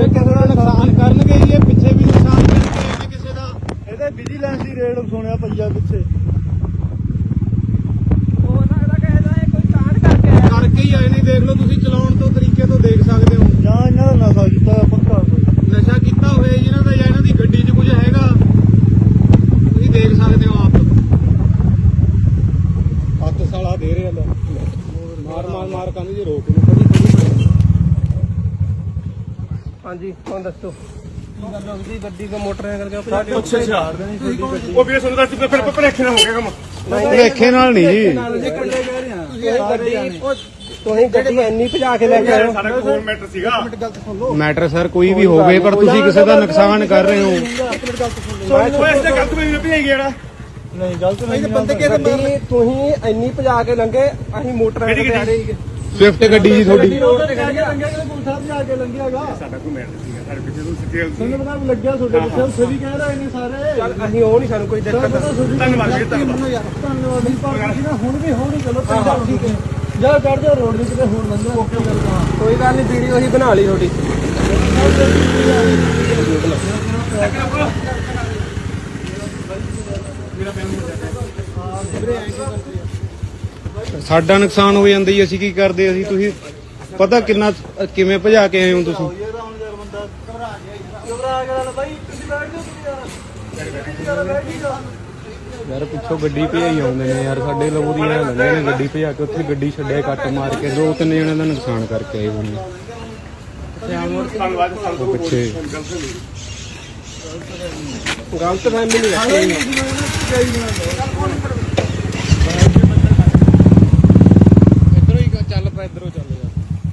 ਇਹ ਕਿਸੇ ਦਾ ਨੁਕਸਾਨ ਕਰਨਗੇ ਹੀ, ਇਹ ਪਿੱਛੇ ਵੀ ਨੁਕਸਾਨ ਕਰਨਗੇ ਇਹ ਕਿਸੇ ਦਾ ਇਹਦੇ ਵਿਜੀਲੈਂਸ ਦੀ ਰੇਡ ਸੁਣਿਆ ਪਈਆ ਪਿੱਛੇ। ਹੋ ਸਕਦਾ ਕਿਸੇ ਦਾ ਇਹ ਕੋਈ ਕਾਂਡ ਕਰਕੇ ਆਇਆ। ਕਰਕੇ ਹੀ ਆਏ ਨਹੀਂ ਦੇਖ ਲਓ ਤੁਸੀਂ ਚਲਾਉਣ ਤੋਂ ਤਰੀਕੇ ਤੋਂ ਦੇਖ ਸਕਦੇ ਹੋ। ਜਾਂ ਇਹਨਾਂ ਦਾ ਨਸ਼ਾ ਕੀਤਾ ਹੋਇਆ ਪੱਕਾ। ਕੋਈ। ਨਸ਼ਾ ਕੀਤਾ ਹੋਇਆ ਜੀ ਇਹਨਾਂ ਦਾ ਜਾਂ ਇਹਨਾਂ ਦੀ ਗੱਡੀ 'ਚ ਕੁਝ ਹੈਗਾ। ਤੁਸੀਂ ਦੇਖ ਸਕਦੇ ਹੋ ਆਪ। ਹੱਥ ਸਾਲਾ ਦੇ ਰਿਹਾ ਲੈ। ਮਾਰ ਮਾਰ ਮਾਰ ਕੰਨ ਜੀ ਰੋਕ ਨੂੰ ਹਾਂਜੀ ਹੁਣ ਦੱਸੋ। ਕੀ ਗੱਲ ਹੋ ਗਈ ਗੱਡੀ ਕੋ ਮੋਟਰ ਕਰਕੇ ਪਿੱਛੇ ਛਾੜ ਦੇਣੀ ਛੋਟੀ ਗੱਡੀ ਉਹ ਵੀਰੇ ਸੁਣਦਾ ਫਿਰ ਫਿਰ ਭਲੇਖੇ ਨਾਲ ਹੋ ਗਿਆ ਕੰਮ। ਭੁਲੇਖੇ ਨਾਲ ਨਹੀਂ ਜੀ। ਜੀ ਕੱਲੇ ਕਹਿ ਰਹੇ ਆ ਗੱਡੀ ਉਹ ਤੁਸੀਂ ਗੱਡੀ ਇੰਨੀ ਭਜਾ ਕੇ ਲੈ ਕੇ ਆਏ ਹੋ। ਸਾਡਾ ਕੋਈ ਹੋਰ ਮੈਟਰ ਸੀਗਾ। ਗੱਲ ਸੁਣ ਲਓ। ਮੈਟਰ ਸਰ ਕੋਈ ਵੀ ਹੋਵੇ ਪਰ ਤੁਸੀਂ ਕਿਸੇ ਦਾ ਨੁਕਸਾਨ ਕਰ ਰਹੇ ਹੋ। ਇਸ ਤੇ ਗਲਤ ਵੀ ਭਜਾਈ ਜਿਹੜਾ ਨਹੀਂ ਗਲਤ ਨਹੀਂ ਬੰਦੇ ਗੱਡੀ ਤੁਸੀਂ ਇੰਨੀ ਭਜਾ ਕੇ ਲੰਗੇ ਅਸੀਂ ਮੋਟਰ ਤੇ ਆ ਰਹੇ ਸਵਿਫਟ ਗੱਡੀ ਜੀ ਤੁਹਾਡੀ। ਰੋਡ ਤੇ ਕਹਿ ਕੇ ਲੰਘਿਆ ਕਿ ਪੁਲਿਸ ਸਾਹਿਬ ਜਾ ਕੇ ਲੰਘਿਆਗਾ ਸਾਡਾ ਕੋਈ ਮੈਟਰ ਸੀਗਾ ਸਾਡੇ ਪਿੱਛੇ ਤੋਂ ਸਿੱਧੇ ਤੁਹਾਨੂੰ ਪਤਾ ਵੀ ਲੱਗਿਆ ਤੁਹਾਡੇ ਪਿੱਛੇ ਉੱਥੇ ਵੀ ਕਹਿ ਰਹੇ ਨੇ ਸਾਰੇ। ਚੱਲ ਅਸੀਂ ਉਹ ਨਹੀਂ ਸਾਨੂੰ ਕੋਈ ਤੁਹਾਨੂੰ ਦਿੱਕਤ ਪਤਾ ਤੁਹਾਡੀ ਧੰਨਵਾਦ ਜੀ, ਧੰਨਵਾਦ। ਧੰਨਵਾਦ। ਯਾਰ ਧੰਨਵਾਦ। ਜੀ ਪਰ ਤੁਸੀਂ ਨਾ ਹੁਣ ਵੀ ਹੁਣ ਹੀ ਚਲੋ ਪੰਜਾ ਠੀਕ ਹੈ। ਜਾ ਚੜ ਜਾ ਰੋਡ ਦੇ ਕਿਤੇ ਹੁਣ ਲੰਘਿਆ ਓਕੇ ਕਰਦਾ ਕੋਈ ਗੱਲ ਨਹੀਂ ਵੀਡੀਓ ਅਸੀਂ ਬਣਾ ਲਈ ਤੁਹਾਡੀ। ਸਾਡਾ ਨੁਕਸਾਨ ਹੋ ਜਾਂਦਾ ਜੀ ਅਸੀਂ ਕੀ ਕਰਦੇ ਅਸੀਂ ਤੁਸੀਂ ਪਤਾ ਕਿੰਨਾ ਕਿਵੇਂ ਭਜਾ ਕੇ ਆਏ ਹੋ ਤੁਸੀਂ? ਯਾਰ ਨਾ ਹੀ ਪਿੱਛੋਂ ਗੱਡੀ ਭਜਾਈ ਆਉਂਦੇ ਨੇ ਯਾਰ ਸਾਡੇ ਲੋਕ ਦੀ ਨਾਲ ਲੰਘੇ ਨੇ ਗੱਡੀ ਭਜਾ ਕੇ ਉੱਥੇ ਗੱਡੀ ਛੱਡਿਆ ਕੱਟ ਮਾਰ ਕੇ ਦੋ ਤਿੰਨ ਜਣਿਆਂ ਦਾ ਨੁਕਸਾਨ ਕਰਕੇ ਆਏ ਸਾਨੂੰ ਉਹ ਪਿੱਛੇ। ਗਲਤ ਫਹਿਮੀ ਨਹੀਂ